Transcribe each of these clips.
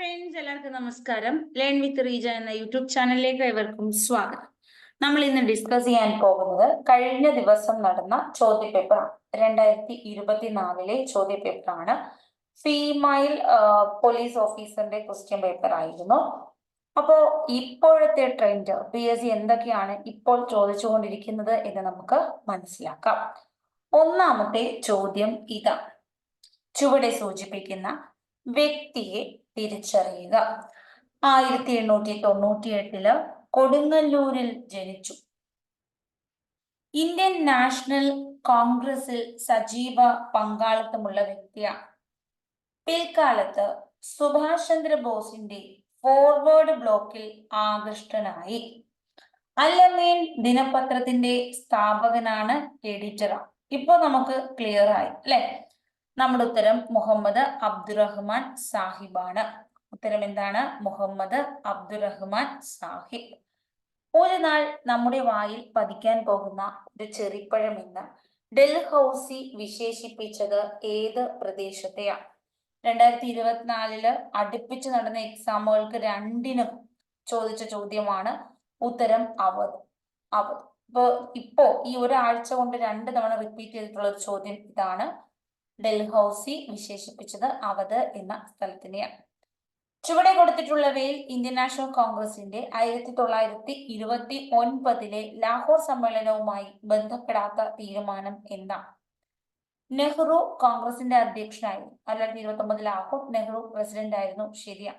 Friends എല്ലാവർക്കും നമസ്കാരം. Learn with Reeja എന്ന യൂട്യൂബ് ചാനലിലേക്ക് ഏവർക്കും സ്വാഗതം. നമ്മൾ ഇന്ന് ഡിസ്കസ് ചെയ്യാൻ പോകുന്നത് കഴിഞ്ഞ ദിവസം നടന്ന ചോദ്യപേപ്പറാണ്. രണ്ടായിരത്തി ഇരുപത്തിനാലിലെ ചോദ്യപേപ്പറാണ്. ഫീമെയിൽ പോലീസ് ഓഫീസറിന്റെ ക്വസ്റ്റ്യൻ പേപ്പർ ആയിരുന്നു. അപ്പോ ഇപ്പോഴത്തെ ട്രെൻഡ് പി എസ് സി എന്തൊക്കെയാണ് ഇപ്പോൾ ചോദിച്ചുകൊണ്ടിരിക്കുന്നത് എന്ന് നമുക്ക് മനസ്സിലാക്കാം. ഒന്നാമത്തെ ചോദ്യം ഇതാണ് ചുവടെ സൂചിപ്പിക്കുന്ന വ്യക്തിയെ തിരിച്ചറിയുക. ആയിരത്തി എണ്ണൂറ്റി തൊണ്ണൂറ്റി എട്ടിൽ കൊടുങ്ങല്ലൂരിൽ ജനിച്ചു. ഇന്ത്യൻ നാഷണൽ കോൺഗ്രസിൽ സജീവ പങ്കാളിത്തമുള്ള വ്യക്തിയാണ്. പിൽക്കാലത്ത് സുഭാഷ് ചന്ദ്രബോസിന്റെ ഫോർവേഡ് ബ്ലോക്കിൽ ആകൃഷ്ടനായി. അല്ലമേൻ ദിനപത്രത്തിന്റെ സ്ഥാപകനാണ് എഡിറ്ററാണ് ഇപ്പൊ നമുക്ക് ക്ലിയർ ആയി അല്ലെ? നമ്മുടെ ഉത്തരം മുഹമ്മദ് അബ്ദുറഹ്മാൻ സാഹിബാണ്. ഉത്തരം എന്താണ്? മുഹമ്മദ് അബ്ദുറഹ്മാൻ സാഹിബ്. ഒരു നാൾ നമ്മുടെ വായിൽ പതിക്കാൻ പോകുന്ന ഒരു ചെറിപ്പഴം എന്ന് ഡൽഹൌസി വിശേഷിപ്പിച്ചത് ഏത് പ്രദേശത്തെയാണ്? രണ്ടായിരത്തി ഇരുപത്തിനാലിൽ അടുപ്പിച്ച് നടന്ന എക്സാമുകൾക്ക് രണ്ടിനും ചോദിച്ച ചോദ്യമാണ് ഉത്തരം അവധ്. അവധ്. ഇപ്പോ ഇപ്പോ ഈ ഒരാഴ്ച കൊണ്ട് രണ്ട് തവണ റിപ്പീറ്റ് ചെയ്തിട്ടുള്ള ഒരു ചോദ്യം ഇതാണ്. ഡൽഹൌസി വിശേഷിപ്പിച്ചത് അവധ് എന്ന സ്ഥലത്തിനെയാണ്. ചുവടെ കൊടുത്തിട്ടുള്ളവയിൽ ഇന്ത്യൻ നാഷണൽ കോൺഗ്രസിന്റെ ആയിരത്തി തൊള്ളായിരത്തി ഇരുപത്തി ഒൻപതിലെ ലാഹോർ സമ്മേളനവുമായി ബന്ധപ്പെടാത്ത തീരുമാനം എന്താണ് നെഹ്റു കോൺഗ്രസിന്റെ അധ്യക്ഷനായിരുന്നു. തൊള്ളായിരത്തി ഇരുപത്തി ഒമ്പത് ലാഹോർ നെഹ്റു പ്രസിഡന്റ് ആയിരുന്നു. ശരിയാ.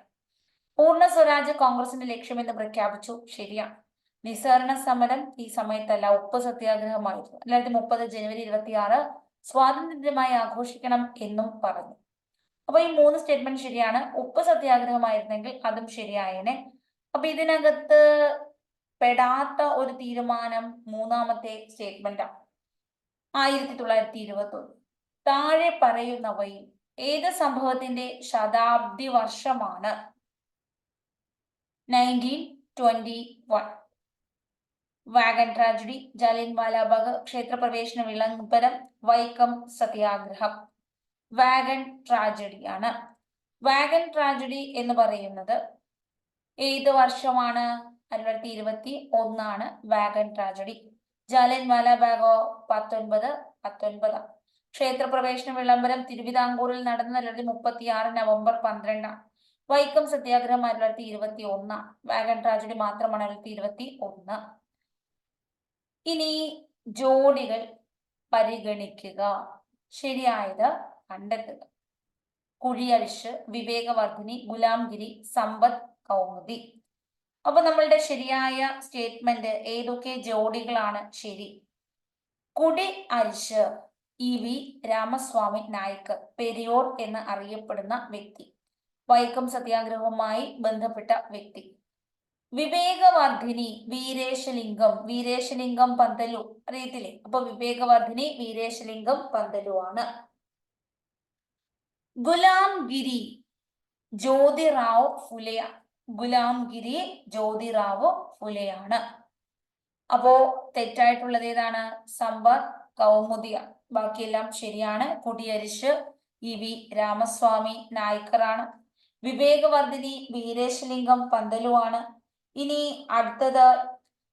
പൂർണ സ്വരാജ് കോൺഗ്രസിന്റെ ലക്ഷ്യമെന്ന് പ്രഖ്യാപിച്ചു. ശരിയാ. നിസ്സഹരണ സമരം ഈ സമയത്തല്ല. ഉപ്പ് സത്യാഗ്രഹമായിരുന്നു. രണ്ടായിരത്തി മുപ്പത് ജനുവരി ഇരുപത്തിയാറ് സ്വാതന്ത്ര്യമായി ആഘോഷിക്കണം എന്നും പറഞ്ഞു. അപ്പൊ ഈ മൂന്ന് സ്റ്റേറ്റ്മെന്റ് ശരിയാണ്. ഉപ്പ് സത്യാഗ്രഹമായിരുന്നെങ്കിൽ അതും ശരിയായേനെ. അപ്പൊ ഇതിനകത്ത് പെടാത്ത ഒരു തീരുമാനം മൂന്നാമത്തെ സ്റ്റേറ്റ്മെന്റാണ് ആയിരത്തി തൊള്ളായിരത്തി ഇരുപത്തി ഒന്ന് താഴെ പറയുന്നവയിൽ ഏത് സംഭവത്തിന്റെ ശതാബ്ദി വർഷമാണ്? Nineteen twenty one wagon tragedy Jallian Walabagh ക്ഷേത്രപ്രവേശന വിളംബരം വൈക്കം സത്യാഗ്രഹം. വാഗൺ ട്രാജഡിയാണ്. വാഗൺ ട്രാജഡി എന്ന് പറയുന്നത് ഏത് വർഷമാണ്? തൊള്ളായിരത്തി ഇരുപത്തി ഒന്നാണ് വാഗൻ ട്രാജഡി. ജാലിയൻ വാലാബാഗോ പത്തൊൻപത് പത്തൊൻപത്. ക്ഷേത്രപ്രവേശന വിളംബരം തിരുവിതാംകൂറിൽ നടന്ന രണ്ടായിരത്തി മുപ്പത്തി ആറ് നവംബർ പന്ത്രണ്ടാണ്. വൈക്കം സത്യാഗ്രഹം ആയിരത്തി തൊള്ളായിരത്തി ഇരുപത്തി ഒന്ന് വാഗൻ ട്രാജഡി മാത്രമാണ് ആയിരത്തി ഇരുപത്തി ഒന്ന് ഇനി ജോഡികൾ പരിഗണിക്കുക. ശരിയായത് കണ്ടെത്തുക. കുഴിയരിശ് വിവേകവർദ്ധിനി ഗുലാംഗിരി സമ്പത്ത് കൗമുദി. അപ്പൊ നമ്മളുടെ ശരിയായ സ്റ്റേറ്റ്മെന്റ് ഏതൊക്കെ ജോഡികളാണ്? ശരി. കുടി അരിശ് ഇ വി രാമസ്വാമി നായിക്ക് പെരിയോർ എന്ന് അറിയപ്പെടുന്ന വ്യക്തി. വൈക്കം സത്യാഗ്രഹവുമായി ബന്ധപ്പെട്ട വ്യക്തി. വിവേകവർദ്ധിനി വീരേശലിംഗം വീരേശലിംഗം പന്തലു അറിയത്തില്ലേ? അപ്പൊ വിവേകവർദ്ധിനി വീരേശലിംഗം പന്തലു ആണ്. ഗുലാം ഗിരി ജ്യോതിറാവു ഫുലയ. ഗുലാം ഗിരി ജ്യോതിറാവു ഫുലയാണ്. അപ്പോ തെറ്റായിട്ടുള്ളത് ഏതാണ്? സമ്പത്ത് കൗമുദിയ. ബാക്കിയെല്ലാം ശരിയാണ്. കുടിയരിശ് ഇ വി രാമസ്വാമി നായ്ക്കറാണ്. വിവേകവർദ്ധിനി വീരേശലിംഗം പന്തലുവാണ് ഇനി അടുത്തത്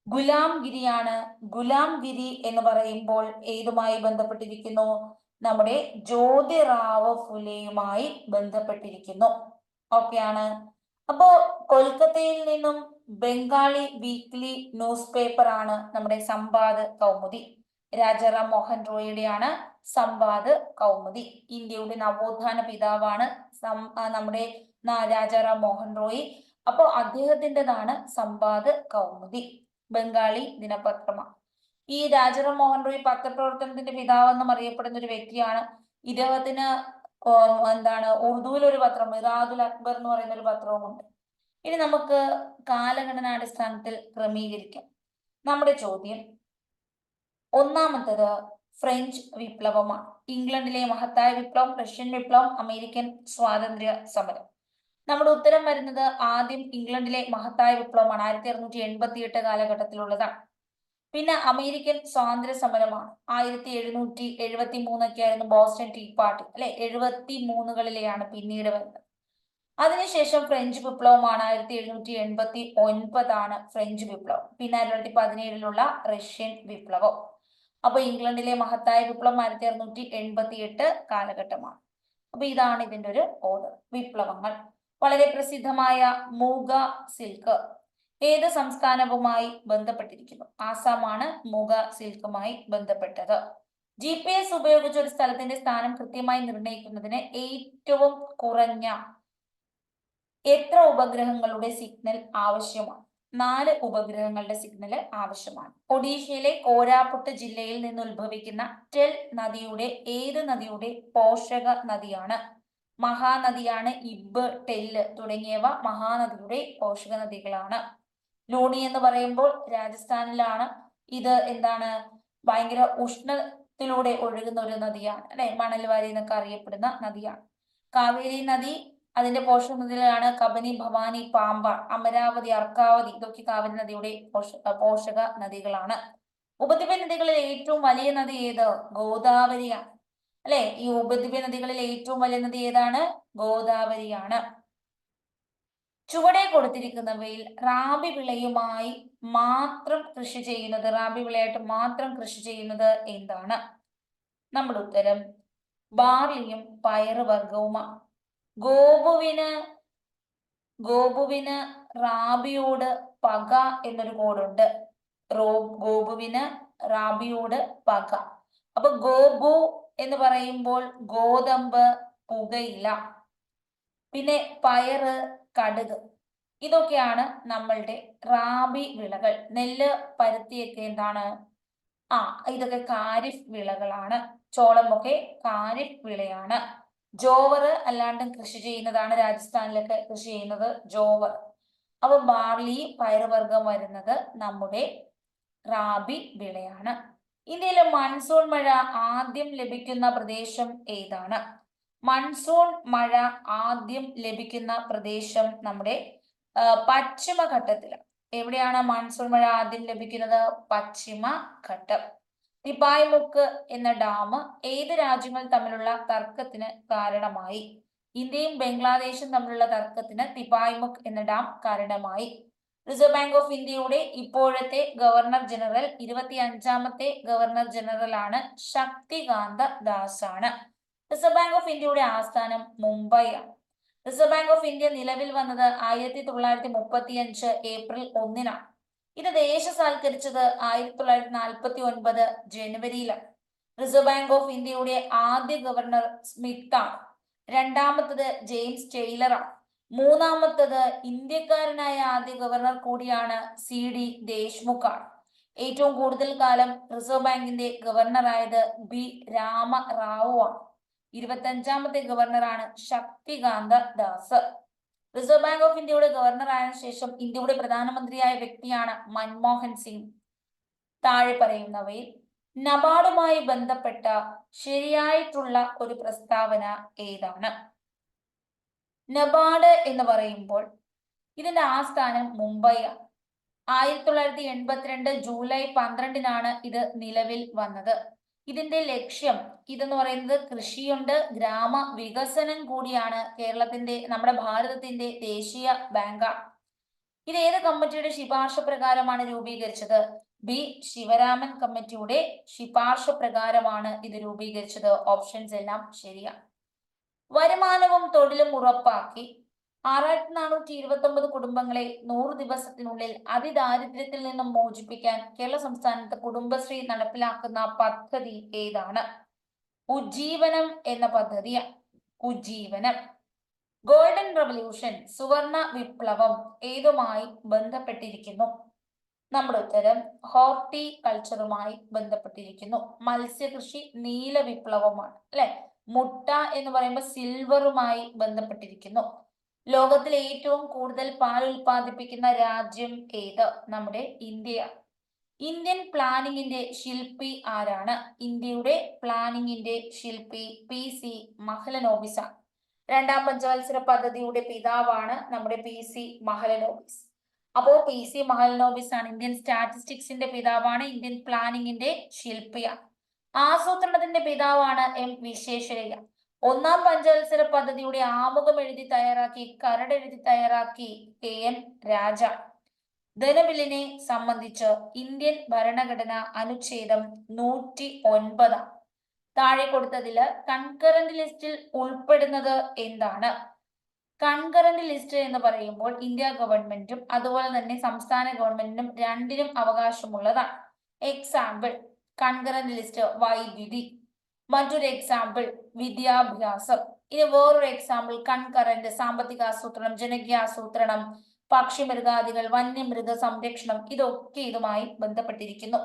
ഗുലാം ഗിരിയാണ്. ഗുലാം ഗിരി എന്ന് പറയുമ്പോൾ ഏതുമായി ബന്ധപ്പെട്ടിരിക്കുന്നു? നമ്മുടെ ജ്യോതിറാവ് ഫുലെയുമായി ബന്ധപ്പെട്ടിരിക്കുന്നു. ഓക്കെയാണ് അപ്പോ കൊൽക്കത്തയിൽ നിന്നും ബംഗാളി വീക്ക്ലി ന്യൂസ് പേപ്പർ ആണ് നമ്മുടെ സംവാദ് കൗമുദി. രാജാറാം മോഹൻ റോയിയുടെയാണ് സംവാദ് കൗമുദി. ഇന്ത്യയുടെ നവോത്ഥാന പിതാവാണ് നമ്മുടെ രാജാറാം മോഹൻ റോയി. അപ്പോ അദ്ദേഹത്തിന്റെതാണ് സംവാദ് കൗമുദി ബംഗാളി ദിനപത്രമാണ് ഈ രാജറാം മോഹൻ റോയ് പത്രപ്രവർത്തനത്തിന്റെ പിതാവെന്നും അറിയപ്പെടുന്ന ഒരു വ്യക്തിയാണ്. ഇദ്ദേഹത്തിന് എന്താണ് ഉറുദുവിൽ ഒരു പത്രം മിറാദുൽ അക്ബർ എന്ന് പറയുന്ന ഒരു പത്രവുമുണ്ട് ഇനി നമുക്ക് കാലഘടനാടിസ്ഥാനത്തിൽ ക്രമീകരിക്കാം. നമ്മുടെ ചോദ്യം. ഒന്നാമത്തത് ഫ്രഞ്ച് വിപ്ലവമാണ്. ഇംഗ്ലണ്ടിലെ മഹത്തായ വിപ്ലവം റഷ്യൻ വിപ്ലവം അമേരിക്കൻ സ്വാതന്ത്ര്യ സമരം. നമ്മുടെ ഉത്തരം വരുന്നത് ആദ്യം ഇംഗ്ലണ്ടിലെ മഹത്തായ വിപ്ലവമാണ്. ആയിരത്തി അറുന്നൂറ്റി എൺപത്തി എട്ട് കാലഘട്ടത്തിലുള്ളതാണ് പിന്നെ അമേരിക്കൻ സ്വാതന്ത്ര്യ സമരമാണ് ആയിരത്തി എഴുന്നൂറ്റി എഴുപത്തി മൂന്നൊക്കെ ആയിരുന്നു ബോസ്റ്റൺ ടീ പാർട്ടി. അല്ലെ? എഴുപത്തി മൂന്നുകളിലെയാണ് പിന്നീട് വരുന്നത്. അതിനുശേഷം ഫ്രഞ്ച് വിപ്ലവമാണ്. ആയിരത്തി എഴുന്നൂറ്റി എൺപത്തി ഒൻപതാണ് ഫ്രഞ്ച് വിപ്ലവം. പിന്നെ ആയിരത്തി തൊള്ളായിരത്തി പതിനേഴിലുള്ള റഷ്യൻ വിപ്ലവം. അപ്പൊ ഇംഗ്ലണ്ടിലെ മഹത്തായ വിപ്ലവം ആയിരത്തി അറുന്നൂറ്റി എൺപത്തി എട്ട് കാലഘട്ടമാണ്. അപ്പൊ ഇതാണ് ഇതിന്റെ ഒരു ഓർഡർ വിപ്ലവങ്ങൾ. വളരെ പ്രസിദ്ധമായ മൂഗ സിൽക്ക് ഏത് സംസ്ഥാനവുമായി ബന്ധപ്പെട്ടിരിക്കുന്നു? ആസാമാണ് മൂഗ സിൽക്കുമായി ബന്ധപ്പെട്ടത്. ജി പി എസ് ഉപയോഗിച്ച് ഒരു സ്ഥലത്തിന്റെ സ്ഥാനം കൃത്യമായി നിർണയിക്കുന്നതിന് ഏറ്റവും കുറഞ്ഞ എത്ര ഉപഗ്രഹങ്ങളുടെ സിഗ്നൽ ആവശ്യമാണ്? നാല് ഉപഗ്രഹങ്ങളുടെ സിഗ്നൽ ആവശ്യമാണ്. ഒഡീഷയിലെ കോരാപുട്ട് ജില്ലയിൽ നിന്ന് ഉത്ഭവിക്കുന്ന ടെൽ നദിയുടെ ഏത് നദിയുടെ പോഷക നദിയാണ്? മഹാനദിയാണ് ഇബ് ടെല്ല് തുടങ്ങിയവ മഹാനദിയുടെ പോഷക നദികളാണ് ലൂണി എന്ന് പറയുമ്പോൾ രാജസ്ഥാനിലാണ്. ഇത് എന്താണ്? ഭയങ്കര ഉഷ്ണത്തിലൂടെ ഒഴുകുന്ന ഒരു നദിയാണ് അല്ലെ? മണൽവാരി എന്നൊക്കെ അറിയപ്പെടുന്ന നദിയാണ്. കാവേരി നദി അതിന്റെ പോഷക നദികളാണ് കബനി ഭവാനി പാമ്പ അമരാവതി അർക്കാവതി ഇതൊക്കെ കാവേരി നദിയുടെ പോഷ പോഷക നദികളാണ് ഉപദ്വീപ നദികളിൽ ഏറ്റവും വലിയ നദി ഏത്? ഗോദാവരിയാണ്. അല്ലെ? ഈ ഉപദ്വീപ നദികളിൽ ഏറ്റവും വലിയ നദി ഏതാണ്? ഗോദാവരിയാണ്. ചുവടെ കൊടുത്തിരിക്കുന്നവയിൽ റാബി വിളയുമായി മാത്രം കൃഷി ചെയ്യുന്നത് റാബി വിളയായിട്ട് മാത്രം കൃഷി ചെയ്യുന്നത് എന്താണ്? നമ്മുടെ ഉത്തരം ബാർലിയും പയറുവർഗവുമാണ് ഗോപുവിന് ഗോപുവിന് റാബിയോട് പക എന്നൊരു കോഡുണ്ട്. റോ ഗോപുവിന് റാബിയോട് പക. അപ്പൊ ഗോപു എന്ന് പറയുമ്പോൾ ഗോതമ്പ് പുകയില പിന്നെ പയറ് കടുക്. ഇതൊക്കെയാണ് നമ്മളുടെ റാബി വിളകൾ. നെല്ല് പരുത്തിയൊക്കെ എന്താണ്? ആ ഇതൊക്കെ കാരിഫ് വിളകളാണ്. ചോളമൊക്കെ കാരിഫ് വിളയാണ്. ജോവർ അല്ലാണ്ടും കൃഷി ചെയ്യുന്നതാണ് രാജസ്ഥാനിലൊക്കെ കൃഷി ചെയ്യുന്നത് ജോവർ. അപ്പൊ ബാർലി പയറുവർഗം വരുന്നത് നമ്മുടെ റാബി വിളയാണ്. ഇന്ത്യയിലെ മൺസൂൺ മഴ ആദ്യം ലഭിക്കുന്ന പ്രദേശം ഏതാണ്? മൺസൂൺ മഴ ആദ്യം ലഭിക്കുന്ന പ്രദേശം നമ്മുടെ പശ്ചിമഘട്ടത്തിലാണ്. എവിടെയാണ് മൺസൂൺ മഴ ആദ്യം ലഭിക്കുന്നത്? പശ്ചിമഘട്ടം. തിപ്പായ് മുക്ക് എന്ന ഡാം ഏത് രാജ്യങ്ങൾ തമ്മിലുള്ള തർക്കത്തിന് കാരണമായി? ഇന്ത്യയും ബംഗ്ലാദേശും തമ്മിലുള്ള തർക്കത്തിന് തിപ്പായ് എന്ന ഡാം കാരണമായി. റിസർവ് ബാങ്ക് ഓഫ് ഇന്ത്യയുടെ ഇപ്പോഴത്തെ ഗവർണർ ജനറൽ ഇരുപത്തി അഞ്ചാമത്തെ ഗവർണർ ജനറൽ ആണ് ശക്തികാന്ത ദാസ് ആണ് റിസർവ് ബാങ്ക് ഓഫ് ഇന്ത്യയുടെ ആസ്ഥാനം മുംബൈ ആണ് റിസർവ് ബാങ്ക് ഓഫ് ഇന്ത്യ നിലവിൽ വന്നത് ആയിരത്തി തൊള്ളായിരത്തി മുപ്പത്തി അഞ്ച് ഏപ്രിൽ ഒന്നിനാണ്. ഇത് ദേശസാൽക്കരിച്ചത് ആയിരത്തി തൊള്ളായിരത്തി നാൽപ്പത്തി ഒൻപത് ജനുവരിയിലാണ്. റിസർവ് ബാങ്ക് ഓഫ് ഇന്ത്യയുടെ ആദ്യ ഗവർണർ സ്മിത്ത് ആണ്. രണ്ടാമത്തത് ജെയിംസ് ടെയ്ലറാണ് മൂന്നാമത്തത് ഇന്ത്യക്കാരനായ ആദ്യ ഗവർണർ കൂടിയാണ് സി ഡി ദേശ്മുഖ് ആണ് ഏറ്റവും കൂടുതൽ കാലം റിസർവ് ബാങ്കിന്റെ ഗവർണറായത് ബി രാമ റാവു ആണ് ഇരുപത്തഞ്ചാമത്തെ ഗവർണറാണ് Shaktikanta Das. Reserve Bank of ഇന്ത്യയുടെ ഗവർണർ ആയ ശേഷം ഇന്ത്യയുടെ പ്രധാനമന്ത്രിയായ വ്യക്തിയാണ് മൻമോഹൻ സിംഗ്. താഴെ പറയുന്നവയിൽ നബാർഡുമായി ബന്ധപ്പെട്ട ശരിയായിട്ടുള്ള ഒരു പ്രസ്താവന ഏതാണ്? നബാർഡ് എന്ന് പറയുമ്പോൾ ഇതിന്റെ ആസ്ഥാനം മുംബൈയാണ്. ആയിരത്തി തൊള്ളായിരത്തി എൺപത്തിരണ്ട് ജൂലൈ പന്ത്രണ്ടിനാണ് ഇത് നിലവിൽ വന്നത്. ഇതിന്റെ ലക്ഷ്യം ഇതെന്ന് പറയുന്നത് കൃഷിയുണ്ട് ഗ്രാമ വികസനം കൂടിയാണ് കേരളത്തിന്റെ നമ്മുടെ ഭാരതത്തിന്റെ ദേശീയ ബാങ്കാണ്. ഇത് ഏത് കമ്മിറ്റിയുടെ ശിപാർശ പ്രകാരമാണ് രൂപീകരിച്ചത്? ബി. ശിവരാമൻ കമ്മിറ്റിയുടെ ശിപാർശ പ്രകാരമാണ് ഇത് രൂപീകരിച്ചത്. ഓപ്ഷൻസ് എല്ലാം ശരിയാണ്. വരുമാനവും തൊഴിലും ഉറപ്പാക്കി. ആറായിരത്തി നാനൂറ്റി ഇരുപത്തി ഒമ്പത് കുടുംബങ്ങളെ നൂറ് ദിവസത്തിനുള്ളിൽ അതിദാരിദ്ര്യത്തിൽ നിന്നും മോചിപ്പിക്കാൻ കേരള സംസ്ഥാനത്ത് കുടുംബശ്രീ നടപ്പിലാക്കുന്ന പദ്ധതി ഏതാണ്? ഉജ്ജീവനം എന്ന പദ്ധതി ഉജ്ജീവനം. ഗോൾഡൻ റവല്യൂഷൻ സുവർണ വിപ്ലവം ഏതുമായി ബന്ധപ്പെട്ടിരിക്കുന്നു? നമ്മുടെ ഉത്തരം ഹോർട്ടി കൾച്ചറുമായി ബന്ധപ്പെട്ടിരിക്കുന്നു. മത്സ്യകൃഷി നീല വിപ്ലവമാണ് അല്ലെ? മുട്ട എന്ന് പറയുമ്പോൾ സിൽവറുമായി ബന്ധപ്പെട്ടിരിക്കുന്നു. ലോകത്തിൽ ഏറ്റവും കൂടുതൽ പാൽ ഉൽപ്പാദിപ്പിക്കുന്ന രാജ്യം ഏത്? നമ്മുടെ ഇന്ത്യ. ഇന്ത്യൻ പ്ലാനിങ്ങിന്റെ ശില്പി ആരാണ്? ഇന്ത്യയുടെ പ്ലാനിങ്ങിന്റെ ശില്പി പി സി മഹലനോബിസ്. രണ്ടാം പഞ്ചവത്സര പദ്ധതിയുടെ പിതാവാണ് നമ്മുടെ പി സി മഹലനോബിസ്. അപ്പോ പി സി മഹലനോബിസ് ആണ് ഇന്ത്യൻ സ്റ്റാറ്റിസ്റ്റിക്സിന്റെ പിതാവാണ് ഇന്ത്യൻ പ്ലാനിങ്ങിന്റെ ശില്പിയാണ്. ആസൂത്രണത്തിന്റെ പിതാവാണ് എം വിശ്വേശ്വരയ്യ ഒന്നാം പഞ്ചവത്സര പദ്ധതിയുടെ ആമുഖം എഴുതി തയ്യാറാക്കി കരട് എഴുതി തയ്യാറാക്കി കെ എൻ രാജ. ധനബില്ലിനെ സംബന്ധിച്ച് ഇന്ത്യൻ ഭരണഘടന അനുച്ഛേദം നൂറ്റി ഒൻപതാം. താഴെ കൊടുത്തതിൽ കൺകറന്റ് ലിസ്റ്റിൽ ഉൾപ്പെടുന്നത് എന്താണ്? കൺകറന്റ് ലിസ്റ്റ് എന്ന് പറയുമ്പോൾ ഇന്ത്യ ഗവൺമെന്റും അതുപോലെ തന്നെ സംസ്ഥാന ഗവൺമെന്റിനും രണ്ടിനും അവകാശമുള്ളതാണ്. എക്സാമ്പിൾ കൺകറന്റ് ലിസ്റ്റ് വൈദ്യുതി. മറ്റൊരു എക്സാമ്പിൾ വിദ്യാഭ്യാസം. ഇനി വേറൊരു എക്സാമ്പിൾ കൺകറന്റ് സാമ്പത്തിക ആസൂത്രണം ജനകീയ ആസൂത്രണം പക്ഷിമൃഗാദികൾ വന്യമൃഗ സംരക്ഷണം ഇതൊക്കെ ഇതുമായി ബന്ധപ്പെട്ടിരിക്കുന്നു.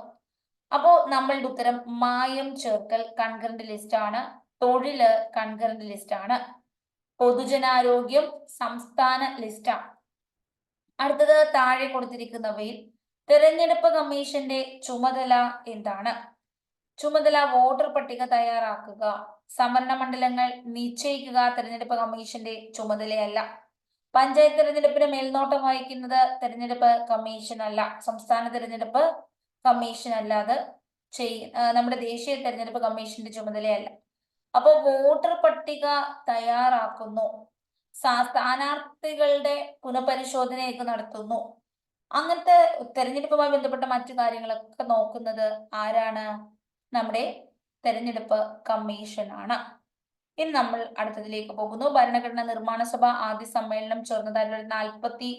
അപ്പോ നമ്മളുടെ ഉത്തരം മായം ചേർക്കൽ കൺകറന്റ് ലിസ്റ്റ് ആണ് തൊഴിൽ കൺകറന്റ് ലിസ്റ്റ് ആണ്. പൊതുജനാരോഗ്യം സംസ്ഥാന ലിസ്റ്റാണ് അടുത്തത് താഴെ കൊടുത്തിരിക്കുന്നവയിൽ തെരഞ്ഞെടുപ്പ് കമ്മീഷന്റെ ചുമതല എന്താണ്? ചുമതല വോട്ടർ പട്ടിക തയ്യാറാക്കുക സംവരണ മണ്ഡലങ്ങൾ നിശ്ചയിക്കുക തെരഞ്ഞെടുപ്പ് കമ്മീഷന്റെ ചുമതലയല്ല. പഞ്ചായത്ത് തെരഞ്ഞെടുപ്പിന് മേൽനോട്ടം വഹിക്കുന്നത് തെരഞ്ഞെടുപ്പ് കമ്മീഷൻ അല്ല സംസ്ഥാന തെരഞ്ഞെടുപ്പ് കമ്മീഷൻ അല്ലാതെ നമ്മുടെ ദേശീയ തെരഞ്ഞെടുപ്പ് കമ്മീഷന്റെ ചുമതലയല്ല. അപ്പൊ വോട്ടർ പട്ടിക തയ്യാറാക്കുന്നു സ്ഥാനാർത്ഥികളുടെ പുനഃപരിശോധനയൊക്കെ നടത്തുന്നു. അങ്ങനത്തെ തെരഞ്ഞെടുപ്പുമായി ബന്ധപ്പെട്ട മറ്റു കാര്യങ്ങളൊക്കെ നോക്കുന്നത് ആരാണ്? നമ്മുടെ തെരഞ്ഞെടുപ്പ് കമ്മീഷൻ ആണ് ഇനി നമ്മൾ അടുത്തതിലേക്ക് പോകുന്നു. ഭരണഘടനാ നിർമ്മാണ സഭ ആദ്യ സമ്മേളനം ചേർന്നത് നാൽപ്പത്തി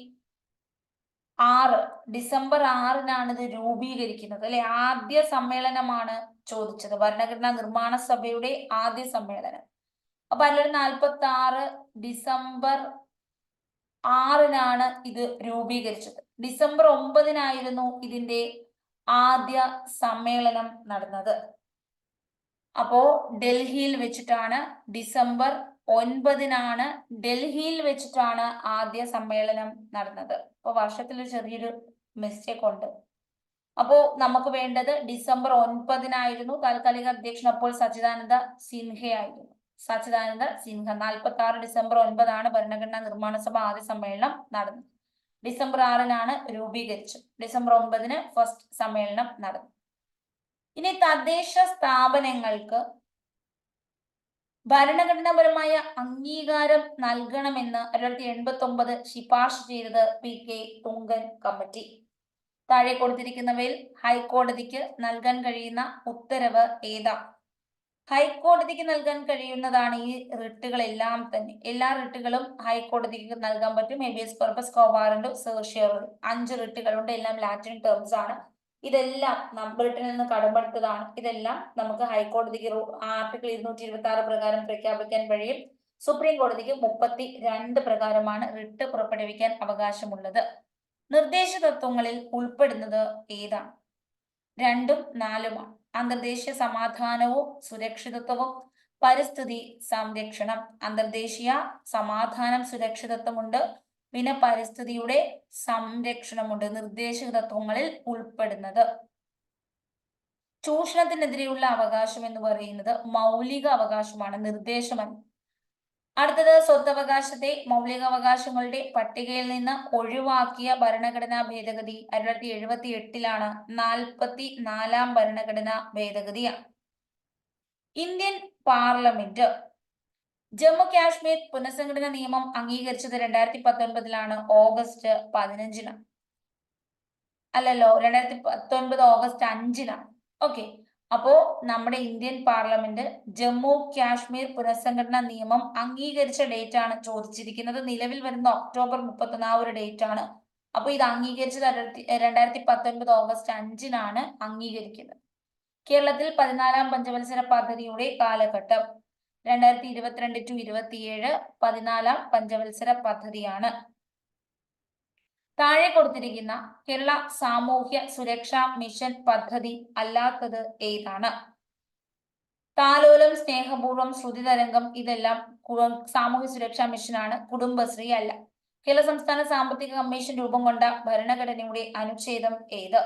ആറ് ഡിസംബർ ആറിനാണ് ഇത് രൂപീകരിക്കുന്നത്. അല്ലെ? ആദ്യ സമ്മേളനമാണ് ചോദിച്ചത്. ഭരണഘടനാ നിർമ്മാണ സഭയുടെ ആദ്യ സമ്മേളനം. അപ്പൊ അതിലൊരു നാൽപ്പത്തി ആറ് ഡിസംബർ ആറിനാണ് ഇത് രൂപീകരിച്ചത്. ഡിസംബർ ഒമ്പതിനായിരുന്നു ഇതിന്റെ ആദ്യ സമ്മേളനം നടന്നത്. അപ്പോ ഡൽഹിയിൽ വെച്ചിട്ടാണ് ഡിസംബർ ഒൻപതിനാണ് ഡൽഹിയിൽ വെച്ചിട്ടാണ് ആദ്യ സമ്മേളനം നടന്നത്. അപ്പൊ വർഷത്തിൽ ചെറിയൊരു മിസ്റ്റേക്ക് ഉണ്ട്. അപ്പോ നമുക്ക് വേണ്ടത് ഡിസംബർ ഒൻപതിനായിരുന്നു. താൽക്കാലിക അധ്യക്ഷൻ അപ്പോൾ സച്ചിദാനന്ദ സിൻഹയായിരുന്നു. സച്ചിദാനന്ദ സിൻഹ നാൽപ്പത്തി ആറ് ഡിസംബർ ഒൻപതാണ് ഭരണഘടനാ നിർമ്മാണ സഭ ആദ്യ സമ്മേളനം നടന്നത്. ഡിസംബർ ആറിനാണ് രൂപീകരിച്ചത്. ഡിസംബർ ഒമ്പതിന് ഫസ്റ്റ് സമ്മേളനം നടന്നു. ഇനി തദ്ദേശ സ്ഥാപനങ്ങൾക്ക് ഭരണഘടനാപരമായ അംഗീകാരം നൽകണമെന്ന് ആയിരത്തി എൺപത്തി ഒമ്പത് ശിപാർശ ചെയ്തത് പി കെ തുങ്കൻ കമ്മിറ്റി. താഴെ കൊടുത്തിരിക്കുന്നവയിൽ ഹൈക്കോടതിക്ക് നൽകാൻ കഴിയുന്ന ഉത്തരവ് ഏതാ? ഹൈക്കോടതിക്ക് നൽകാൻ കഴിയുന്നതാണ് ഈ റിട്ടുകളെല്ലാം തന്നെ. എല്ലാ റിട്ടുകളും ഹൈക്കോടതിക്ക് നൽകാൻ പറ്റും. ഹെബിയസ് പർപ്പസ് കോവാറൻഡോ സേർഷ്യറും അഞ്ച് റിട്ടുകളുണ്ട്. എല്ലാം ലാറ്റിൻ ടേംസ് ആണ്. ഇതെല്ലാം ബ്രിട്ടനിൽ നിന്ന് കടമ്പെടുത്തതാണ് ഇതെല്ലാം നമുക്ക് ഹൈക്കോടതിക്ക് ആർട്ടിക്കിൾ ഇരുന്നൂറ്റി ഇരുപത്തി ആറ് പ്രകാരം പ്രഖ്യാപിക്കാൻ കഴിയും. സുപ്രീം കോടതിക്ക് മുപ്പത്തി രണ്ട് പ്രകാരമാണ് റിട്ട് പുറപ്പെടുവിക്കാൻ അവകാശമുള്ളത്. നിർദ്ദേശ തത്വങ്ങളിൽ ഉൾപ്പെടുന്നത് ഏതാണ്? രണ്ടും നാലുമാണ്. അന്തർദേശീയ സമാധാനവും സുരക്ഷിതത്വവും പരിസ്ഥിതി സംരക്ഷണം. അന്തർദേശീയ സമാധാനം സുരക്ഷിതത്വമുണ്ട്. പിന്നെ പരിസ്ഥിതിയുടെ സംരക്ഷണമുണ്ട്. നിർദ്ദേശക തത്വങ്ങളിൽ ഉൾപ്പെടുന്നത്. ചൂഷണത്തിനെതിരെയുള്ള അവകാശം എന്ന് പറയുന്നത് മൗലിക അവകാശമാണ് നിർദ്ദേശമല്ല. അടുത്തത് സ്വത്തവകാശത്തെ മൗലികാവകാശങ്ങളുടെ പട്ടികയിൽ നിന്ന് ഒഴിവാക്കിയ ഭരണഘടനാ ഭേദഗതി. ആയിരത്തി തൊള്ളായിരത്തി എഴുപത്തി എട്ടിലാണ് നാൽപ്പത്തി നാലാം ഭരണഘടനാ ഭേദഗതിയാണ്. Indian parliament. ജമ്മു കാശ്മീർ പുനഃസംഘടന നിയമം അംഗീകരിച്ചത് രണ്ടായിരത്തി പത്തൊൻപതിലാണ് ഓഗസ്റ്റ് പതിനഞ്ചിനാണ്. അല്ലല്ലോ രണ്ടായിരത്തി പത്തൊൻപത് ഓഗസ്റ്റ് അഞ്ചിനാണ്. ഓക്കെ. അപ്പോ നമ്മുടെ ഇന്ത്യൻ പാർലമെന്റ് ജമ്മു കാശ്മീർ പുനഃസംഘടന നിയമം അംഗീകരിച്ച ഡേറ്റ് ആണ് ചോദിച്ചിരിക്കുന്നത്. നിലവിൽ വരുന്ന ഒക്ടോബർ മുപ്പത്തൊന്ന് ആ ഒരു ഡേറ്റ് ആണ്. അപ്പൊ ഇത് അംഗീകരിച്ചത് രണ്ടായിരത്തി പത്തൊൻപത് ഓഗസ്റ്റ് അഞ്ചിനാണ് അംഗീകരിക്കുന്നത്. കേരളത്തിൽ പതിനാലാം പഞ്ചവത്സര പദ്ധതിയുടെ കാലഘട്ടം രണ്ടായിരത്തി ഇരുപത്തിരണ്ട് ടു ഇരുപത്തിയേഴ് പതിനാലാം പഞ്ചവത്സര പദ്ധതിയാണ്. താഴെ കൊടുത്തിരിക്കുന്ന കേരള സാമൂഹ്യ സുരക്ഷാ മിഷൻ പദ്ധതി അല്ലാത്തത് ഏതാണ്? താലോലം സ്നേഹപൂർവം ശ്രുതി തരംഗം ഇതെല്ലാം സാമൂഹ്യ സുരക്ഷാ മിഷനാണ് കുടുംബശ്രീ അല്ല. കേരള സംസ്ഥാന സാമ്പത്തിക കമ്മീഷൻ രൂപം കൊണ്ട ഭരണഘടനയുടെ അനുച്ഛേദം ഏത്?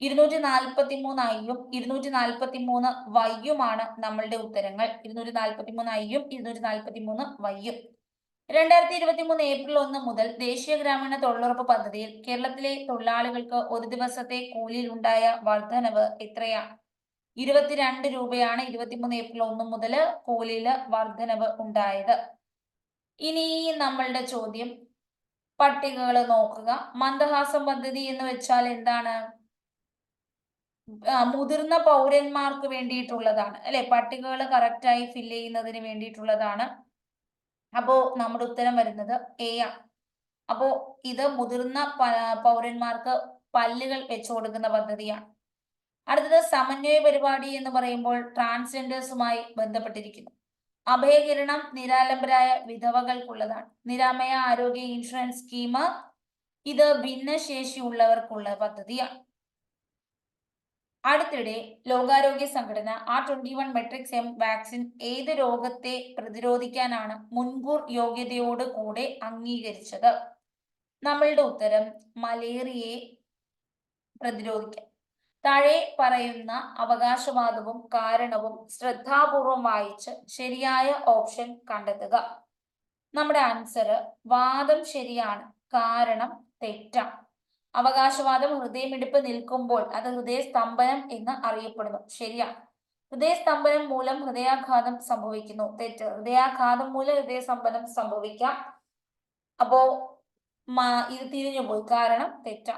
ഇരുന്നൂറ്റി നാൽപ്പത്തി മൂന്ന് ഐയും ഇരുന്നൂറ്റി നാൽപ്പത്തി മൂന്ന് വൈയുമാണ് നമ്മളുടെ ഉത്തരങ്ങൾ. ഇരുന്നൂറ്റി നാൽപ്പത്തി മൂന്ന് ഐയും ഇരുന്നൂറ്റി നാൽപ്പത്തി മൂന്ന് വൈയും. രണ്ടായിരത്തി ഇരുപത്തി മൂന്ന് ഏപ്രിൽ ഒന്ന് മുതൽ ദേശീയ ഗ്രാമീണ തൊഴിലുറപ്പ് പദ്ധതിയിൽ കേരളത്തിലെ തൊഴിലാളികൾക്ക് ഒരു ദിവസത്തെ കൂലിയിൽ ഉണ്ടായ വർധനവ് എത്രയാണ് ഇരുപത്തിരണ്ട് രൂപയാണ് ഇരുപത്തിമൂന്ന് ഏപ്രിൽ ഒന്ന് മുതൽ കൂലിയിൽ വർധനവ് ഉണ്ടായത്. ഇനി നമ്മളുടെ ചോദ്യം. പട്ടികകൾ നോക്കുക. മന്ദഹാസം പദ്ധതി എന്ന് വെച്ചാൽ എന്താണ്? മുതിർന്ന പൗരന്മാർക്ക് വേണ്ടിയിട്ടുള്ളതാണ്. അല്ലെ? പട്ടികകൾ കറക്റ്റായി ഫില്ല് ചെയ്യുന്നതിന് വേണ്ടിയിട്ടുള്ളതാണ്. അപ്പോ നമ്മുടെ ഉത്തരം വരുന്നത് എ ആണ്. അപ്പോ ഇത് മുതിർന്ന പൗരന്മാർക്ക് പല്ലുകൾ വെച്ചു കൊടുക്കുന്ന പദ്ധതിയാണ്. അടുത്തത് സമന്വയ പരിപാടി എന്ന് പറയുമ്പോൾ ട്രാൻസ്ജെൻഡേഴ്സുമായി ബന്ധപ്പെട്ടിരിക്കുന്നു. അഭയകിരണം നിരാലംബരായ വിധവകൾക്കുള്ളതാണ്. നിരാമയ ആരോഗ്യ ഇൻഷുറൻസ് സ്കീം ഇത് ഭിന്നശേഷിയുള്ളവർക്കുള്ള പദ്ധതിയാണ്. അടുത്തിടെ ലോകാരോഗ്യ സംഘടന R twenty one Matrix M vaccine ഏത് രോഗത്തെ പ്രതിരോധിക്കാനാണ് മുൻകൂർ യോഗ്യതയോട് കൂടെ അംഗീകരിച്ചത്? നമ്മളുടെ ഉത്തരം മലേറിയയെ പ്രതിരോധിക്കാൻ. താഴെ പറയുന്ന അവകാശവാദവും കാരണവും ശ്രദ്ധാപൂർവം വായിച്ച് ശരിയായ ഓപ്ഷൻ കണ്ടെത്തുക. നമ്മുടെ ആൻസർ വാദം ശരിയാണ് കാരണം തെറ്റാണ്. അവകാശവാദം ഹൃദയമിടിപ്പ് നിൽക്കുമ്പോൾ അത് ഹൃദയസ്തംഭനം എന്ന് അറിയപ്പെടുന്നു. ശരിയാ. ഹൃദയസ്തംഭനം മൂലം ഹൃദയാഘാതം സംഭവിക്കുന്നു. തെറ്റ്. ഹൃദയാഘാതം മൂലം ഹൃദയസ്തംഭനം സംഭവിക്കാം. അപ്പോ ഇത് തിരിഞ്ഞുപോയി കാരണം തെറ്റ.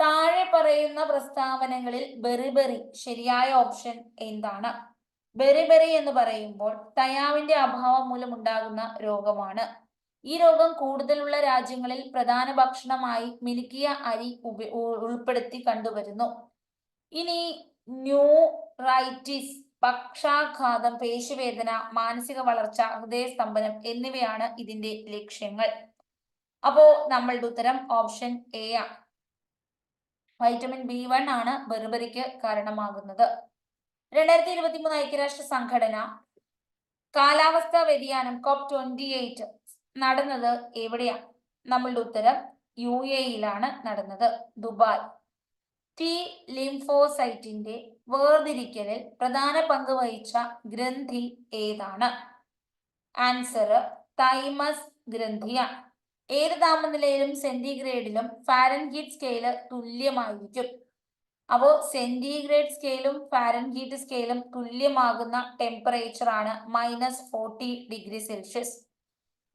താഴെ പറയുന്ന പ്രസ്താവനകളിൽ ബെറിബെറി ശരിയായ ഓപ്ഷൻ എന്താണ്? ബെറിബെറി എന്ന് പറയുമ്പോൾ തയാവിന്റെ അഭാവം മൂലം ഉണ്ടാകുന്ന രോഗമാണ്. ഈ രോഗം കൂടുതലുള്ള രാജ്യങ്ങളിൽ പ്രധാന ഭക്ഷണമായി മിനുക്കിയ അരി ഉൾപ്പെടുത്തി കണ്ടുവരുന്നു. ഇനി ന്യൂറൈറ്റിസ് പക്ഷാഘാതം പേശിവേദന മാനസിക വളർച്ച ഹൃദയസ്തംഭനം എന്നിവയാണ് ഇതിന്റെ ലക്ഷ്യങ്ങൾ. അപ്പോ നമ്മളുടെ ഉത്തരം ഓപ്ഷൻ എ ആണ് വൈറ്റമിൻ ബി വൺ ആണ് ബെർബറിക്ക് കാരണമാകുന്നത്. രണ്ടായിരത്തി ഇരുപത്തി മൂന്ന് ഐക്യരാഷ്ട്ര സംഘടന കാലാവസ്ഥാ വ്യതിയാനം കോപ്പ് ട്വന്റി എയ്റ്റ് നടന്നത് എവിടെയാണ് നമ്മളുടെ ഉത്തരം യു എയിലാണ് നടന്നത്. ദുബായ്. ടി ലിംഫോസൈറ്റിന്റെ വേർതിരിക്കലിൽ പ്രധാന പങ്ക് വഹിച്ച ഗ്രന്ഥി ഏതാണ്? ആൻസർ തൈമസ് ഗ്രന്ഥിയ ഏത് താപനിലയിലും സെന്റിഗ്രേഡിലും ഫാരൻഹീറ്റ് സ്കെയിൽ തുല്യമായിരിക്കും. അപ്പോൾ സെന്റിഗ്രേഡ് സ്കെയിലും ഫാരൻഹീറ്റ് സ്കെയിലും തുല്യമാകുന്ന ടെമ്പറേച്ചർ ആണ് minus forty degree Celsius.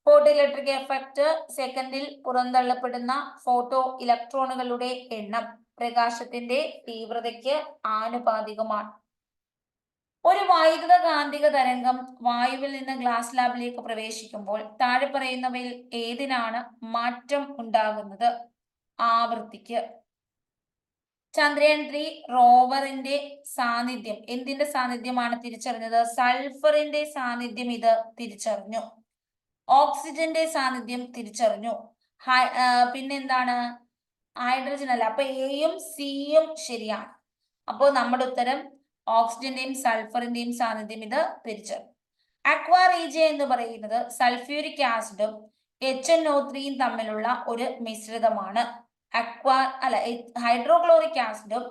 Photo electric effect സെക്കൻഡിൽ പുറന്തള്ളപ്പെടുന്ന ഫോട്ടോ ഇലക്ട്രോണുകളുടെ എണ്ണം പ്രകാശത്തിന്റെ തീവ്രതയ്ക്ക് ആനുപാതികമാണ്. ഒരു വൈദ്യുത കാന്തിക തരംഗം വായുവിൽ നിന്ന് ഗ്ലാസ് ലാബിലേക്ക് പ്രവേശിക്കുമ്പോൾ താഴെ പറയുന്നവയിൽ ഏതിനാണ് മാറ്റം ഉണ്ടാകുന്നത്? ആവൃത്തിക്ക്. ചന്ദ്രയാൻ ത്രീ റോവറിന്റെ സാന്നിധ്യം. എന്തിന്റെ സാന്നിധ്യമാണ് തിരിച്ചറിഞ്ഞത്? സൾഫറിന്റെ സാന്നിധ്യം ഇത് തിരിച്ചറിഞ്ഞു. ഓക്സിജന്റെ സാന്നിധ്യം തിരിച്ചറിഞ്ഞു. പിന്നെന്താണ്? ഹൈഡ്രജൻ അല്ല. അപ്പൊ എയും സിയും ശരിയാണ്. അപ്പോൾ നമ്മുടെ ഉത്തരം ഓക്സിജന്റെയും സൾഫറിന്റെയും സാന്നിധ്യം ഇത് തിരിച്ചറിഞ്ഞു. അക്വാറീജ എന്ന് പറയുന്നത് സൾഫ്യൂരിക് ആസിഡും എച്ച് എൻ ഒ ത്രീയും തമ്മിലുള്ള ഒരു മിശ്രിതമാണ്. അക്വാ അല്ല ഹൈഡ്രോക്ലോറിക് ആസിഡും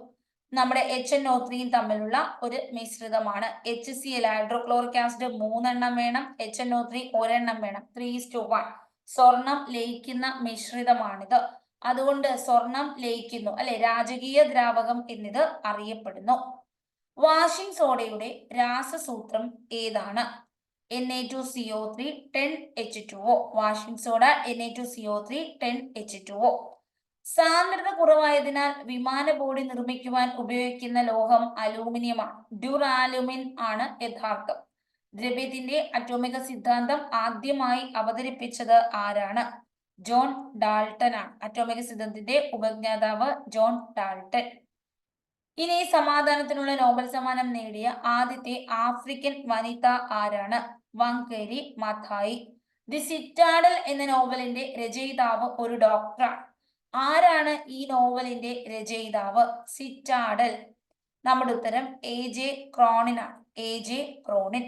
നമ്മുടെ എച്ച് എൻ ഒ ത്രീയും തമ്മിലുള്ള ഒരു മിശ്രിതമാണ്. H C L hydrochloric acid മൂന്നെണ്ണം വേണം. എച്ച് എൻ ഒ ത്രീ ഒരെണ്ണം വേണം. ത്രീ ടു വൺ സ്വർണം ലയിക്കുന്ന മിശ്രിതമാണിത്. അതുകൊണ്ട് സ്വർണം ലയിക്കുന്നു. അല്ലെ? രാജകീയ ദ്രാവകം എന്നിത് അറിയപ്പെടുന്നു. വാഷിംഗ് സോഡയുടെ രാസസൂത്രം ഏതാണ്? N A two C O three ten H two O washing soda N A two C O three ten H two O സാന്ദ്രത കുറവായതിനാൽ വിമാന ബോഡി നിർമ്മിക്കുവാൻ ഉപയോഗിക്കുന്ന ലോഹം അലൂമിനിയമാണ് ഡ്യൂറാലുമിൻ ആണ് യഥാർത്ഥം. ദ്രവ്യത്തിന്റെ അറ്റോമിക സിദ്ധാന്തം ആദ്യമായി അവതരിപ്പിച്ചത് ആരാണ്? ജോൺ ഡാൾട്ടൻ ആണ്. അറ്റോമിക സിദ്ധാന്തത്തിന്റെ ഉപജ്ഞാതാവ് ജോൺ ഡാൾട്ടൻ. ഇനി സമാധാനത്തിനുള്ള നോബൽ സമ്മാനം നേടിയ ആദ്യത്തെ ആഫ്രിക്കൻ വനിത ആരാണ്? വങ്കേരി മഥായി ദി സിറ്റാഡൽ എന്ന നോവലിന്റെ രചയിതാവ് ഒരു ഡോക്ടറാണ് ആരാണ് ഈ നോവലിന്റെ രചയിതാവ്? സിറ്റാഡൽ. നമ്മുടെ ഉത്തരം എ ജെ ക്രോണിനാണ് എ ജെ ക്രോണിൻ.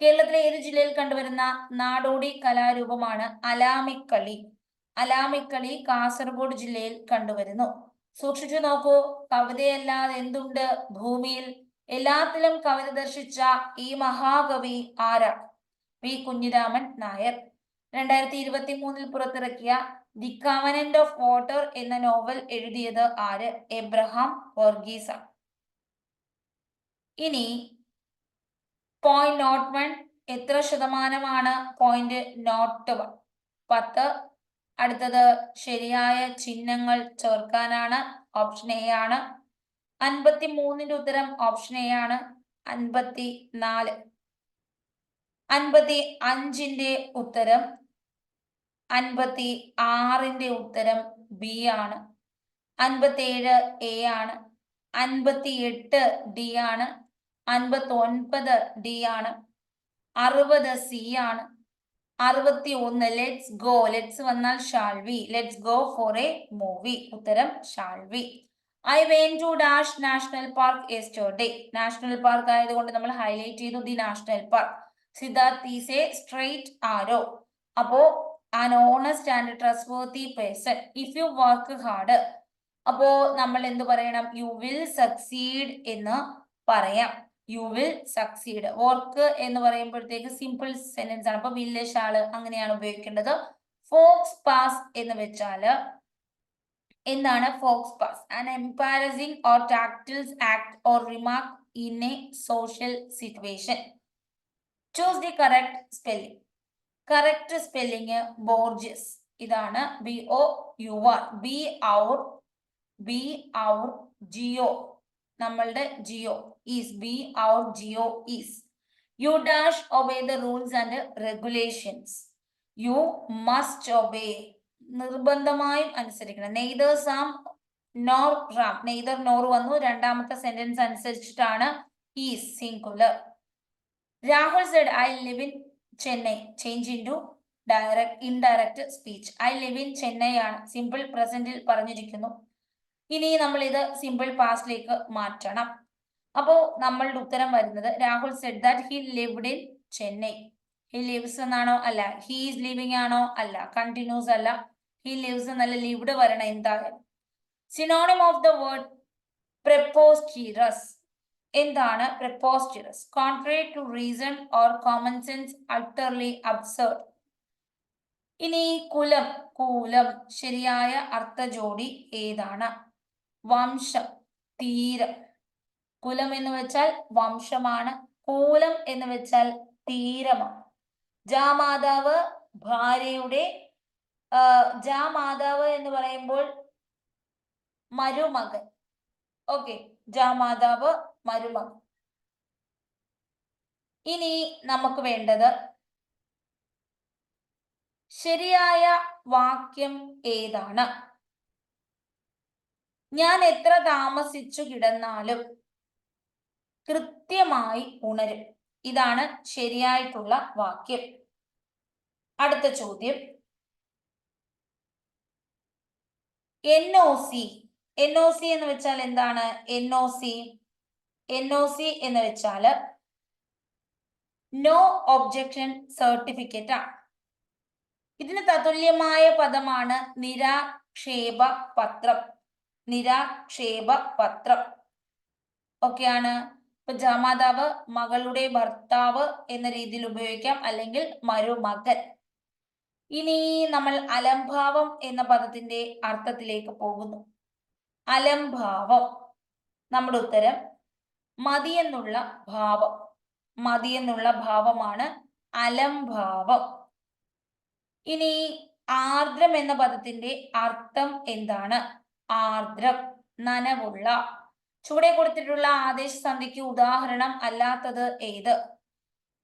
കേരളത്തിലെ ഏത് ജില്ലയിൽ കണ്ടുവരുന്ന നാടോടി കലാരൂപമാണ് അലാമിക്കളി അലാമിക്കളി കാസർഗോഡ് ജില്ലയിൽ കണ്ടുവരുന്നു. സൂക്ഷിച്ചു നോക്കൂ കവിതയല്ലാതെ എന്തുണ്ട് ഭൂമിയിൽ? എല്ലാത്തിലും കവിത ദർശിച്ച ഈ മഹാകവി ആരാ? വി കുഞ്ഞിരാമൻ നായർ. രണ്ടായിരത്തി ഇരുപത്തി മൂന്നിൽ പുറത്തിറക്കിയ ദി കവനന്റ് ഓഫ് വാട്ടർ എന്ന നോവൽ എഴുതിയത് ആര്? എബ്രഹാം വർഗീസ. ഇനി പോയിന്റ് നോട്ട് വൺ എത്ര ശതമാനമാണ് പോയിന്റ് നോട്ട് വൺ പത്ത്. അടുത്തത് ശരിയായ ചിഹ്നങ്ങൾ ചേർക്കാനാണ് ഓപ്ഷൻ എ ആണ്. അൻപത്തി മൂന്നിന്റെ ഉത്തരം ഓപ്ഷൻ എ ആണ്. അൻപത്തി നാല് അൻപത്തി അഞ്ചിന്റെ ഉത്തരം അൻപത്തി ആറിന്റെ ഉത്തരം ബി ആണ്. അൻപത്തി ഏഴ് എ ആണ്. അൻപത്തി എട്ട് ഡി ആണ്. അൻപത്തി ഒൻപത് ഡി ആണ്. അറുപത് സി ആണ്. അറുപത്തി ഒന്ന് ലെറ്റ്സ് ഗോ ലെറ്റ്സ് വന്നാൽ shall we let's go for a movie ഉത്തരം shall we I went to dash national park yesterday national park ആയതുകൊണ്ട് നമ്മൾ ഹൈലൈറ്റ് ചെയ്തു. The national park Siddharth is a straight arrow അപ്പോ an honest and trustworthy person if you work hard അപ്പോ നമ്മൾ എന്ത് പറയണം? You will succeed എന്ന് പറയാം. യു വിൽ സക്സീഡ് വർക്ക് എന്ന് പറയുമ്പോഴത്തേക്ക് സിമ്പിൾ സെന്റൻസ് ആണ്. അപ്പൊ വില്ലേജ് ആൾ അങ്ങനെയാണ് ഉപയോഗിക്കേണ്ടത്. ഫോക്സ് പാസ് എന്ന് വെച്ചാൽ എന്താണ്? Faux pas an embarrassing or tactless act or remark in a social situation choose the correct spelling correct spelling bourgeois ഇതാണ് B O U R B our B our geo നമ്മളുടെ geo is B our geo is you dash obey the rules and regulations you must obey നിർബന്ധമായും അനുസരിക്കണം. Neither Sam nor Ram neither nor വന്നു. രണ്ടാമത്തെ sentence അനുസരിച്ചിട്ടാണ് is singular Rahul said I live in Chennai change into direct indirect speech I live in Chennai ആണ് simple പ്രസന്റിൽ പറഞ്ഞിരിക്കുന്നു. ഇനി നമ്മൾ ഇത് സിമ്പിൾ പാസ്റ്റിലേക്ക് മാറ്റണം. അപ്പോ നമ്മളുടെ ഉത്തരം വരുന്നത് Rahul said that he lived in Chennai he lives എന്നാണോ അല്ല ഹി ഈസ് ലിവിങ് ആണോ അല്ല കണ്ടിന്യൂസ് അല്ല. ഹി ലിവ്സ് എന്നല്ല ലിവ്ഡ് വരണം എന്തായാലും synonym of the word preposterous എന്താണ് preposterous contrary to reason or common sense utterly absurd ഇനി കുലം കൂലം ശരിയായ അർത്ഥ ജോഡി ഏതാണ്? വംശം തീരം. കുലം എന്ന് വെച്ചാൽ വംശമാണ്. കൂലം എന്ന് വെച്ചാൽ തീരമാണ്. ജാമാതാവ് ഭാര്യയുടെ ജാമാതാവ് എന്ന് പറയുമ്പോൾ മരുമകൻ. ഓക്കെ ജാമാതാവ് മരുമകൻ ഇനി നമുക്ക് വേണ്ടത് ശരിയായ വാക്യം ഏതാണ്? ഞാൻ എത്ര താമസിച്ചു കിടന്നാലും കൃത്യമായി ഉണരും. ഇതാണ് ശരിയായിട്ടുള്ള വാക്യം. അടുത്ത ചോദ്യം. N O C N O C എന്ന് വെച്ചാൽ എന്താണ്? N O C N O C എന്ന് വെച്ചാൽ നോ ഒബ്ജക്ഷൻ സർട്ടിഫിക്കറ്റ് ആണ്. ഇതിന് തതുല്യമായ പദമാണ് നിരാക്ഷേപ പത്രം. നിരാക്ഷേപ പത്രം. ഒക്കെയാണ് ഇപ്പൊ ജാമാതാവ് മകളുടെ ഭർത്താവ് എന്ന രീതിയിൽ ഉപയോഗിക്കാം. അല്ലെങ്കിൽ മരുമകൻ. ഇനി നമ്മൾ അലംഭാവം എന്ന പദത്തിന്റെ അർത്ഥത്തിലേക്ക് പോകുന്നു. അലംഭാവം. നമ്മുടെ ഉത്തരം മതി എന്നുള്ള ഭാവം. മതി എന്നുള്ള ഭാവമാണ് അലംഭാവം. ഇനി ആർദ്രം എന്ന പദത്തിന്റെ അർത്ഥം എന്താണ്? ആർദ്രം നനവുള്ള. ചുവടെ കൊടുത്തിട്ടുള്ള ആദേശ സന്ധിക്ക് ഉദാഹരണം അല്ലാത്തത് ഏത്?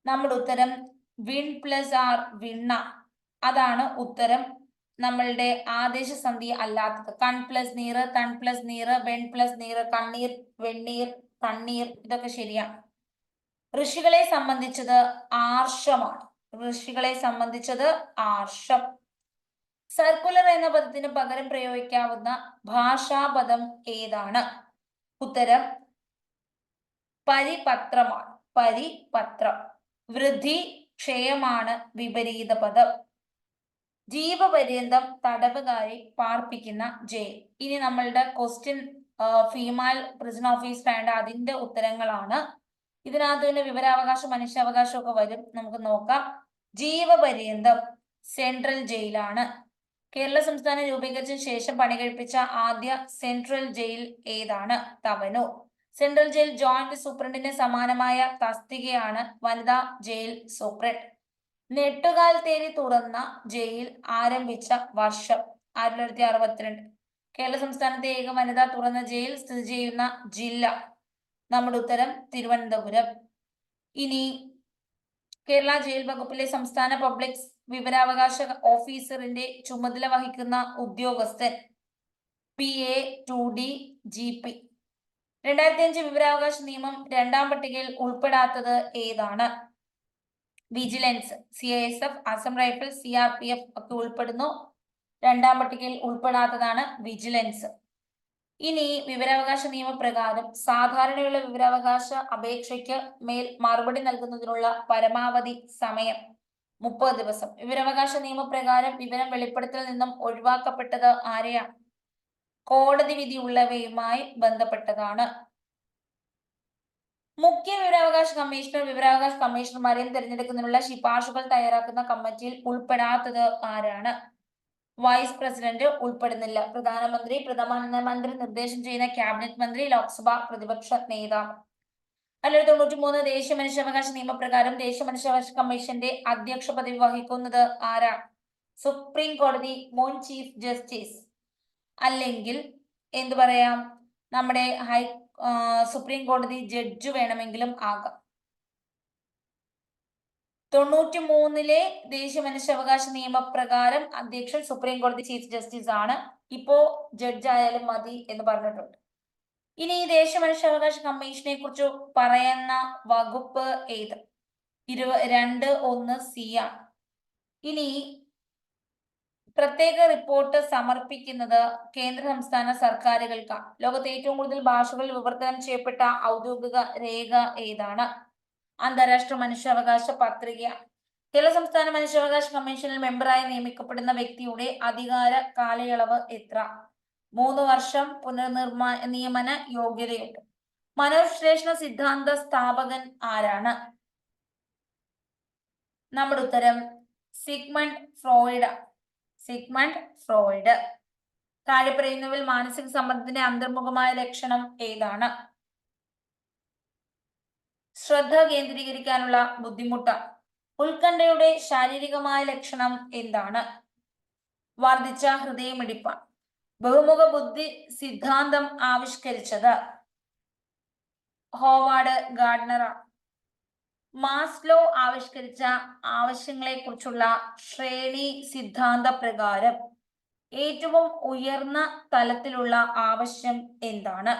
നമ്മുടെ ഉത്തരം വിൺ പ്ലസ് ആർ വിണ്ണ. അതാണ് ഉത്തരം നമ്മളുടെ ആദേശ സന്ധി അല്ലാത്തത്. കൺ പ്ലസ് നീറ് തൺ പ്ലസ് നീറ് വെൺ പ്ലസ് നീറ് കണ്ണീർ വെണ്ണീർ. തണ്ണീർ ഇതൊക്കെ ശരിയാ. ഋഷികളെ സംബന്ധിച്ചത് ആർഷമാണ്. ഋഷികളെ സംബന്ധിച്ചത് ആർഷം. സർക്കുലർ എന്ന പദത്തിന് പകരം പ്രയോഗിക്കാവുന്ന ഭാഷാപദം ഏതാണ്? ഉത്തരം പരിപത്രമാണ്. പരിപത്രം. വൃദ്ധി ക്ഷയമാണ് വിപരീത പദം. ജീവപര്യന്തം തടവുകാരെ പാർപ്പിക്കുന്ന ജയിൽ ഇനി നമ്മളുടെ ക്വസ്റ്റ്യൻ ഫീമെയിൽ പ്രിസൺ ഓഫീസ് വേണ്ട അതിന്റെ ഉത്തരങ്ങളാണ്. ഇതിനകത്ത് തന്നെ വിവരാവകാശം മനുഷ്യാവകാശം ഒക്കെ വരും. നമുക്ക് നോക്കാം. ജീവപര്യന്തം സെൻട്രൽ ജയിലാണ് കേരള സംസ്ഥാനം രൂപീകരിച്ചതിനു ശേഷം പണി കഴിപ്പിച്ച ആദ്യ സെൻട്രൽ ജയിൽ ഏതാണ്? തവനൂർ. സെൻട്രൽ ജയിൽ ജോയിന്റ് സൂപ്രണ്ടിന് സമാനമായ തസ്തികയാണ് വനിതാ ജയിൽ സൂപ്രണ്ട് നെട്ടുകാൽ തേരി തുറന്ന ജയിൽ ആരംഭിച്ച വർഷം ആയിരത്തി തൊള്ളായിരത്തി അറുപത്തിരണ്ട്. കേരള സംസ്ഥാനത്തെ ഏക വനിതാ തുറന്ന ജയിൽ സ്ഥിതി ചെയ്യുന്ന ജില്ല. നമ്മുടെ ഉത്തരം തിരുവനന്തപുരം. ഇനി കേരള ജയിൽ വകുപ്പിലെ സംസ്ഥാന പബ്ലിക് വിവരാവകാശ ഓഫീസറിന്റെ ചുമതല വഹിക്കുന്ന ഉദ്യോഗസ്ഥൻ P A to D G P രണ്ടായിരത്തി അഞ്ച് വിവരാവകാശ നിയമം രണ്ടാം പട്ടികയിൽ ഉൾപ്പെടാത്തത് ഏതാണ്? Vigilance C I S F Assam rifle C R P F ഒക്കെ ഉൾപ്പെടുന്നു. രണ്ടാം പട്ടികയിൽ ഉൾപ്പെടാത്തതാണ് വിജിലൻസ്. ഇനി വിവരാവകാശ നിയമപ്രകാരം സാധാരണയുള്ള വിവരാവകാശ അപേക്ഷയ്ക്ക് മേൽ മറുപടി നൽകുന്നതിനുള്ള പരമാവധി സമയം മുപ്പത് ദിവസം. വിവരാവകാശ നിയമപ്രകാരം വിവരം വെളിപ്പെടുത്തൽ നിന്നും ഒഴിവാക്കപ്പെട്ടത് ആരെയാണ് കോടതി വിധി ഉള്ളവയുമായി ബന്ധപ്പെട്ടതാണ്. മുഖ്യ വിവരാവകാശ കമ്മീഷണർ വിവരാവകാശ കമ്മീഷണർമാരെയും തിരഞ്ഞെടുക്കുന്നതിനുള്ള ശിപാർശകൾ തയ്യാറാക്കുന്ന കമ്മിറ്റിയിൽ ഉൾപ്പെടാത്തത് ആരാണ്? വൈസ് പ്രസിഡന്റ് ഉൾപ്പെടുന്നില്ല. പ്രധാനമന്ത്രി പ്രധാനമന്ത്രി നിർദ്ദേശം ചെയ്യുന്ന ക്യാബിനറ്റ് മന്ത്രി ലോക്സഭ പ്രതിപക്ഷ നേതാവ്. അല്ലെങ്കിൽ തൊണ്ണൂറ്റി മൂന്ന് ദേശീയ മനുഷ്യാവകാശ നിയമപ്രകാരം ദേശീയ മനുഷ്യാവകാശ കമ്മീഷന്റെ അധ്യക്ഷ പദവി വഹിക്കുന്നത് ആരാ? സുപ്രീം കോടതി മുൻ ചീഫ് ജസ്റ്റിസ് അല്ലെങ്കിൽ എന്തു പറയാം? നമ്മുടെ ഹൈ സുപ്രീം കോടതി ജഡ്ജ് വേണമെങ്കിലും ആകാം. തൊണ്ണൂറ്റി മൂന്നിലെ ദേശീയ മനുഷ്യാവകാശ നിയമപ്രകാരം അധ്യക്ഷൻ സുപ്രീം കോടതി ചീഫ് ജസ്റ്റിസ് ആണ്. ഇപ്പോ ജഡ്ജായാലും മതി എന്ന് പറഞ്ഞിട്ടുണ്ട്. ഇനി ഈ ദേശീയ മനുഷ്യാവകാശ കമ്മീഷനെ കുറിച്ച് പറയുന്ന വകുപ്പ് ഏത്? ഇരുപ രണ്ട് ഒന്ന് സി ആണ്. ഇനി പ്രത്യേക റിപ്പോർട്ട് സമർപ്പിക്കുന്നത് കേന്ദ്ര സംസ്ഥാന സർക്കാരുകൾക്കാണ്. ലോകത്തെ ഏറ്റവും കൂടുതൽ ഭാഷകളിൽ വിവർത്തനം ചെയ്യപ്പെട്ട ഔദ്യോഗിക രേഖ ഏതാണ്? അന്താരാഷ്ട്ര മനുഷ്യാവകാശ പത്രിക. കേരള സംസ്ഥാന മനുഷ്യാവകാശ കമ്മീഷനിൽ മെമ്പറായി നിയമിക്കപ്പെടുന്ന വ്യക്തിയുടെ അധികാര കാലയളവ് എത്ര? മൂന്ന് വർഷം പുനർനിർമ്മാ നിയമന യോഗ്യതയുണ്ട്. മനോവിശ്ലേഷണ സിദ്ധാന്ത സ്ഥാപകൻ ആരാണ്? നമ്മുടെ ഉത്തരം സിഗ്മണ്ട് ഫ്രോയിഡ്. Sigmund Freud. താഴെ മാനസിക സമ്മർദ്ദത്തിന്റെ അന്തർമുഖമായ ലക്ഷണം ഏതാണ്? ശ്രദ്ധ കേന്ദ്രീകരിക്കാനുള്ള ബുദ്ധിമുട്ട്. ഉത്കണ്ഠയുടെ ശാരീരികമായ ലക്ഷണം എന്താണ്? വർദ്ധിച്ച ഹൃദയമിടിപ്പ്. ബഹുമുഖ ബുദ്ധി സിദ്ധാന്തം ആവിഷ്കരിച്ചത് ഹോവാർഡ് ഗാർഡ്നർ മാസ്ലോ ആവിഷ്കരിച്ച ആവശ്യങ്ങളെ കുറിച്ചുള്ള ശ്രേണി സിദ്ധാന്ത പ്രകാരം ഏറ്റവും ഉയർന്ന തലത്തിലുള്ള ആവശ്യം എന്താണ്?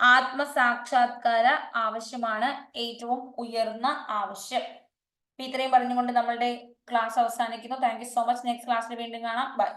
ആത്മസാക്ഷാത്കാര ആവശ്യമാണ് ഏറ്റവും ഉയർന്ന ആവശ്യം. ഇത്രയും പറഞ്ഞുകൊണ്ട് നമ്മളുടെ ക്ലാസ് അവസാനിക്കുന്നു. Thank you so much next ക്ലാസ്സിൽ വീണ്ടും കാണാം. ബൈ